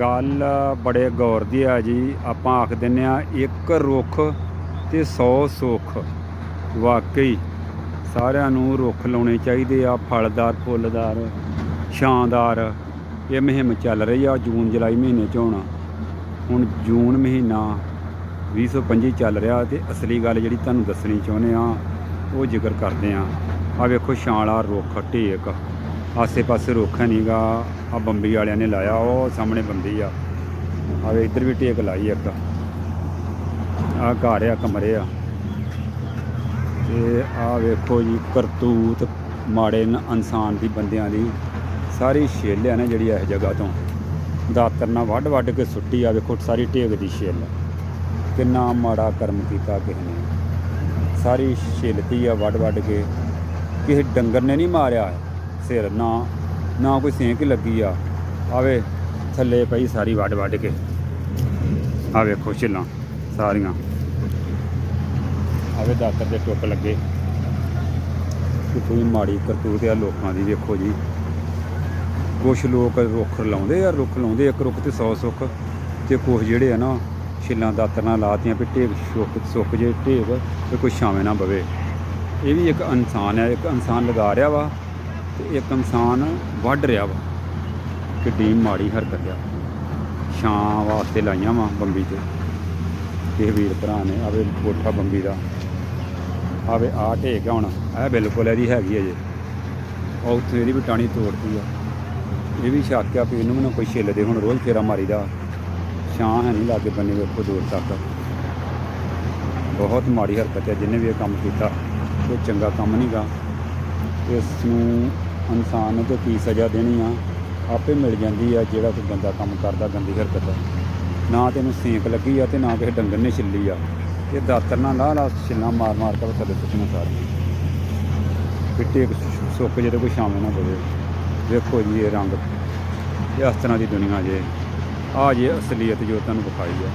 ਗੱਲ ਬੜੇ ਗੌਰ ਦੀ ਆ ਜੀ। ਆਪਾਂ ਆਖ ਦਿੰਨੇ ਆ ਇੱਕ ਰੁੱਖ ਤੇ 100 ਸੁੱਖ। ਵਾਕਈ ਸਾਰਿਆਂ ਨੂੰ ਰੁੱਖ ਲਾਉਣੇ ਚਾਹੀਦੇ ਆ, ਫਲਦਾਰ, ਫੁੱਲਦਾਰ ਛਾਂਦਾਰ ਇਹ ਮੁਹਿੰਮ ਚੱਲ ਰਹੀ ਆ ਜੂਨ, ਜੁਲਾਈ ਮਹੀਨੇ ਚ ਹੋਣਾ। ਹੁਣ ਜੂਨ ਮਹੀਨਾ 2025 ਚੱਲ ਰਿਹਾ ਤੇ ਅਸਲੀ ਗੱਲ ਜਿਹੜੀ ਤੁਹਾਨੂੰ ਦੱਸਣੀ ਚਾਹੁੰਦੇ ਆ ਉਹ ਜ਼ਿਕਰ ਕਰਦੇ ਆ ਆ ਵੇਖੋ ਛਾਂ ਵਾਲਾ ਰੁੱਖ, ਢੇਕ। ਆਸੇ ਪਾਸੇ ਰੁੱਖ ਨਹੀਂਗਾ ਆ ਬੰਬੀ ਵਾਲਿਆਂ ਨੇ ਲਾਇਆ, ਉਹ ਸਾਹਮਣੇ ਬੰਬੀ ਆ। ਆਵੇ ਇੱਧਰ ਵੀ ਟੇਕ ਲਾਈ ਇੱਕ। ਆ ਘਰ ਆ, ਕਮਰੇ ਆ। ਤੇ ਆ ਵੇਖੋ ਜੀ, ਕਰਤੂਤ ਮਾੜੇ ਨ- ਇਨਸਾਨ ਦੀ, ਬੰਦਿਆਂ ਦੀ ਸਾਰੀ ਛਿੱਲ ਆ ਨਾ ਜਿਹੜੀ ਇਸ ਜਗ੍ਹਾ ਤੋਂ। ਦਾਤਰ ਨਾਲ ਵੱਢ ਵੱਢ ਕੇ ਸੁੱਟੀ ਆ, ਵੇਖੋ ਸਾਰੀ ਟੇਕ ਦੀ ਛਿੱਲ। ਕਿੰਨਾ ਮਾੜਾ ਕਰਮ ਕੀਤਾ ਕਿਸੇ ਨੇ। ਸਾਰੀ ਛਿੱਲਤੀ ਆ ਵੱਢ ਵੱਢ ਕੇ। ਕਿਸੇ ਡੰਗਰ ਨੇ ਨਹੀਂ ਮਾਰਿਆ। ਸਿਰ, ਨਾ ਨਾ ਕੋਈ ਸੇਂਕ ਲੱਗੀ ਆ। ਆਵੇ, ਥੱਲੇ ਪਈ ਸਾਰੀ ਵੱਢ ਵੱਢ ਕੇ। ਆ ਵੇਖੋ ਛਿੱਲਾਂ ਸਾਰੀਆਂ। ਆਵੇ ਦਾਤਰ ਦੇ ਟੁੱਕ ਲੱਗੇ। ਕਿ ਕੋਈ ਮਾੜੀ ਕਰਤੂਤ ਆ ਲੋਕਾਂ ਦੀ, ਵੇਖੋ ਜੀ। ਕੁਛ ਲੋਕ ਰੁੱਖ ਲਾਉਂਦੇ ਆ, ਰੁੱਖ ਲਾਉਂਦੇ ਇੱਕ ਰੁੱਖ ਤੇ 100 ਸੁੱਖ। ਤੇ ਕੁਛ ਜਿਹੜੇ ਆ ਨਾ, ਛਿੱਲਾਂ ਦਾਤਰ ਨਾਲ ਲਾਤੀਆਂ ਵੀ ਢੇਕ ਸੁੱਖ ਸੁੱਖ ਜੇ ਢੇਕ ਤੇ ਕੋਈ ਛਾਵੇਂ ਨਾ ਬਵੇ। ਇਹ ਵੀ ਇੱਕ ਇਨਸਾਨ ਹੈ ਇੱਕ ਇਨਸਾਨ ਲਗਾ ਰਿਹਾ ਵਾ। ਤੇ ਇੱਕ ਇਨਸਾਨ ਵੱਢ ਰਿਹਾ ਵਾ ਕਿੱਡੀ ਮਾੜੀ ਹਰਕਤ ਆ। ਛਾਂ ਵਾਸਤੇ ਲਾਈਆਂ ਵਾ ਬੰਬੀ ਤੇ। ਇਹ ਵੀਰ ਭਰਾ ਨੇ ਆਵੇ ਕੋਠਾ ਬੰਬੀ ਦਾ। ਆਵੇ ਆ ਢੇਕ ਆ ਹੁਣ। ਇਹ ਬਿਲਕੁਲ ਇਹਦੀ ਹੈਗੀ ਹੈ ਜੇ। ਉਹ ਉੱਥੇ ਇਹਦੀ ਵੀ ਟਾਣੀ ਤੋੜਦੀ ਆ। ਇਹ ਵੀ ਸ਼ੱਕ ਆ ਵੀ ਇਹਨੂੰ ਵੀ ਨਾ ਕੋਈ ਛਿੱਲ ਦੇ। ਹੁਣ ਰੋਜ਼ ਫੇਰਾ ਮਾਰੀਦਾ। ਛਾਂ ਹੈ ਨਹੀਂ ਲਾਗੇ ਬੰਨੇ ਵੇਖੋ ਦੂਰ ਤੱਕ ਬਹੁਤ ਮਾੜੀ ਹਰਕਤ ਹੈ ਜਿੰਨੇ ਵੀ ਇਹ ਕੰਮ ਕੀਤਾ ਕੋਈ ਚੰਗਾ ਕੰਮ ਨਹੀਂਗਾ ਇਸ ਨੂੰ ਇਨਸਾਨ ਨੂੰ ਤੇ ਕੀ ਸਜ਼ਾ ਦੇਣੀ ਆ? ਆਪੇ ਮਿਲ ਜਾਂਦੀ ਆ ਜਿਹੜਾ ਕੋਈ ਗੰਦਾ ਕੰਮ ਕਰਦਾ, ਗੰਦੀ ਹਰਕਤ ਆ। ਨਾ ਤੈਨੂੰ ਸੇਕ ਲੱਗੀ ਆ ਤੇ ਨਾ ਕਿਸੇ ਡੰਗਰ ਨੇ ਛਿੱਲੀ ਆ। ਇਹ ਦਾਤਰ ਨਾਲ ਲਾ ਲਾ, ਛਿੱਲਾਂ ਮਾਰ ਮਾਰ ਕੇ ਥੱਲੇ ਸੁੱਟਣਾ ਸਾਰੀਆਂ। ਪਿੱਟੇ ਸੁੱਕ ਜੇ ਕੋਈ ਸ਼ਾਮ ਨਾ ਹੋਵੇ ਵੇਖੋ ਜੀ ਇਹ ਰੰਗ। ਇਹ ਇਸ ਤਰ੍ਹਾਂ ਦੀ ਦੁਨੀਆ ਜੇ। ਆ ਜੇ ਅਸਲੀਅਤ ਜੋ ਤੁਹਾਨੂੰ ਵਿਖਾਈ ਆ।